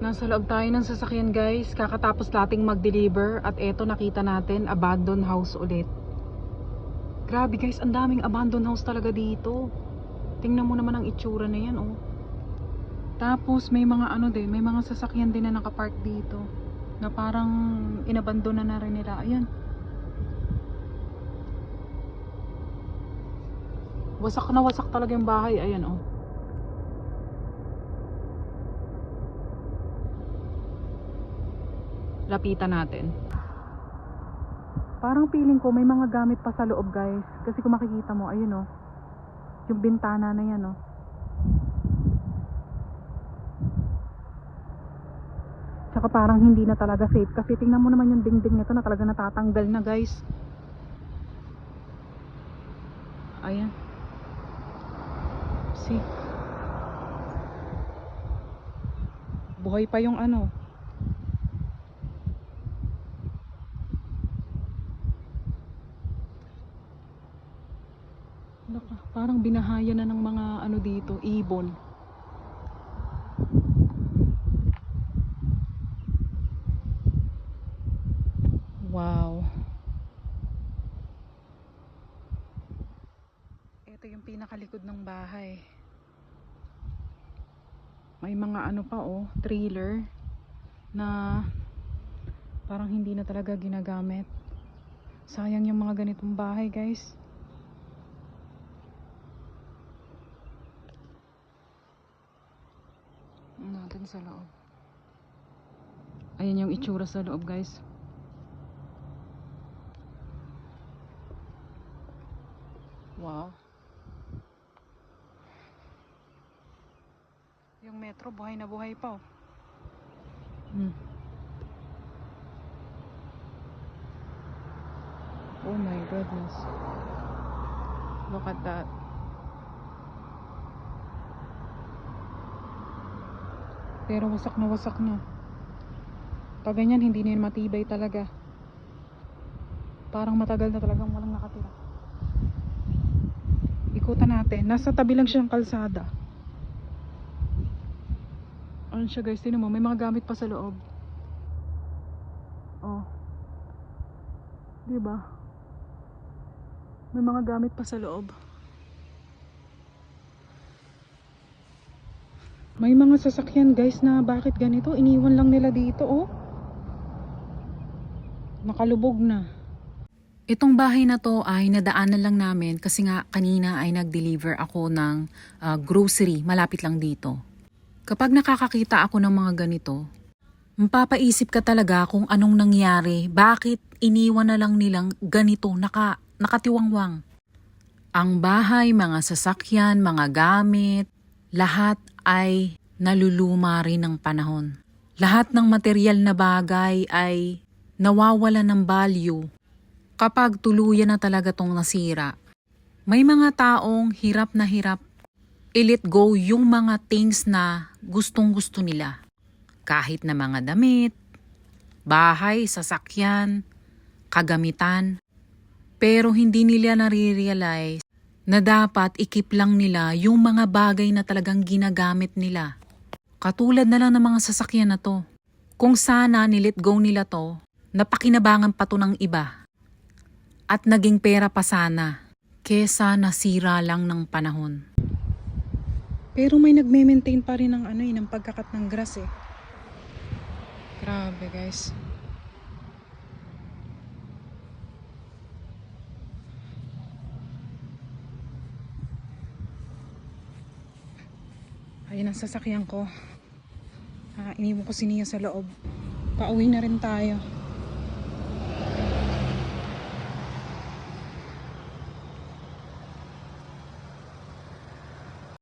Nasa loob tayo ng sasakyan guys. Kakatapos nating mag-deliver. At eto nakita natin, abandoned house ulit. Grabe guys, ang daming abandoned house talaga dito. Tingnan mo naman ang itsura na yan oh. Tapos may mga ano din, may mga sasakyan din na nakapark dito. Na parang inabandona na rin nila. Ayan. Wasak na wasak talaga yung bahay. Ayan oh. Lapitan natin. Parang feeling ko may mga gamit pa sa loob guys. Kasi kung makikita mo, ayun oh. Yung bintana na yan oh. Tsaka parang hindi na talaga safe. Kasi tingnan mo naman yung dingding nito na talaga natatanggal na guys. Ayan. See? Buhay pa yung ano. Naka, parang binahaya na ng mga ano dito, ibon. Wow. Ito yung pinakalikod ng bahay. May mga ano pa oh, trailer na parang hindi na talaga ginagamit. Sayang yung mga ganitong bahay, guys. Natin sa loob. Ayan yung itsura sa loob, guys. Wow. Yung metro, buhay na buhay pa, oh. Hmm. Oh my goodness. Look at that. Pero wasak na wasak na. Pag ganyan, hindi na matibay talaga. Parang matagal na talagang walang nakatira. Ikutan natin. Nasa tabi lang siyang kalsada. Ano siya guys? Tinan mo, may mga gamit pa sa loob. Oh. 'Di ba? May mga gamit pa sa loob. May mga sasakyan guys na bakit ganito? Iniwan lang nila dito oh. Nakalubog na. Itong bahay na to ay nadaanan lang namin kasi nga kanina ay nag-deliver ako ng ah, grocery malapit lang dito. Kapag nakakakita ako ng mga ganito, mapapaisip ka talaga kung anong nangyari, bakit iniwan na lang nilang ganito, naka, nakatiwangwang. Ang bahay, mga sasakyan, mga gamit, lahat ay naluluma rin ng panahon. Lahat ng material na bagay ay nawawala ng value kapag tuluyan na talaga tong nasira. May mga taong hirap na hirap i-let go yung mga things na gustong gusto nila. Kahit na mga damit, bahay, sasakyan, kagamitan. Pero hindi nila nare-realize na dapat ikip lang nila yung mga bagay na talagang ginagamit nila. Katulad na lang ng mga sasakyan na to. Kung sana nilet go nila to, napakinabangan pa to ng iba. At naging pera pa sana, kesa nasira lang ng panahon. Pero may nagme-maintain pa rin ng ano eh, ng pagkakat ng grass eh. Grabe guys. Ayun ang sasakyan ko. Ah, iniwan ko si Nia sa loob. Pauwi na rin tayo.